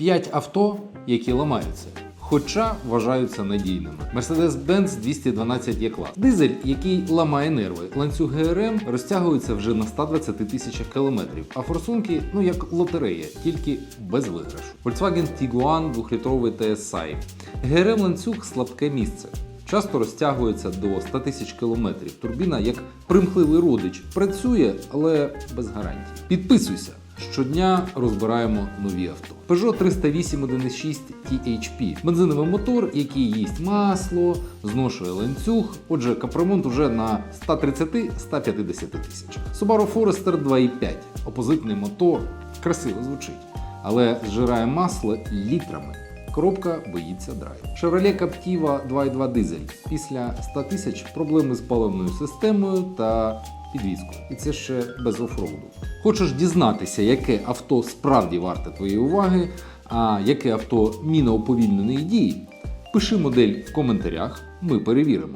5 авто, які ламаються. Хоча вважаються надійними. Mercedes-Benz 212 є клас. Дизель, який ламає нерви. Ланцюг ГРМ розтягується вже на 120 тисячах кілометрів, а форсунки, ну як лотерея, тільки без виграшу. Volkswagen Tiguan 2-літровий TSI. ГРМ ланцюг слабке місце. Часто розтягується до 100 тисяч кілометрів. Турбіна як примхливий родич працює, але без гарантій. Підписуйся. Щодня розбираємо нові авто. Peugeot 308 1.6 THP. Бензиновий мотор, який їсть масло, зношує ланцюг. Отже, капремонт уже на 130-150 тисяч. Subaru Forester 2.5. Опозитний мотор. Красиво звучить. Але зжирає масло літрами. Коробка боїться драйв. Chevrolet Captiva 2.2 дизель. Після 100 тисяч проблеми з паливною системою та підвіскою. І це ще без офроуду. Хочеш дізнатися, яке авто справді варте твоєї уваги, а яке авто міна уповільненої дії? Пиши модель в коментарях, ми перевіримо.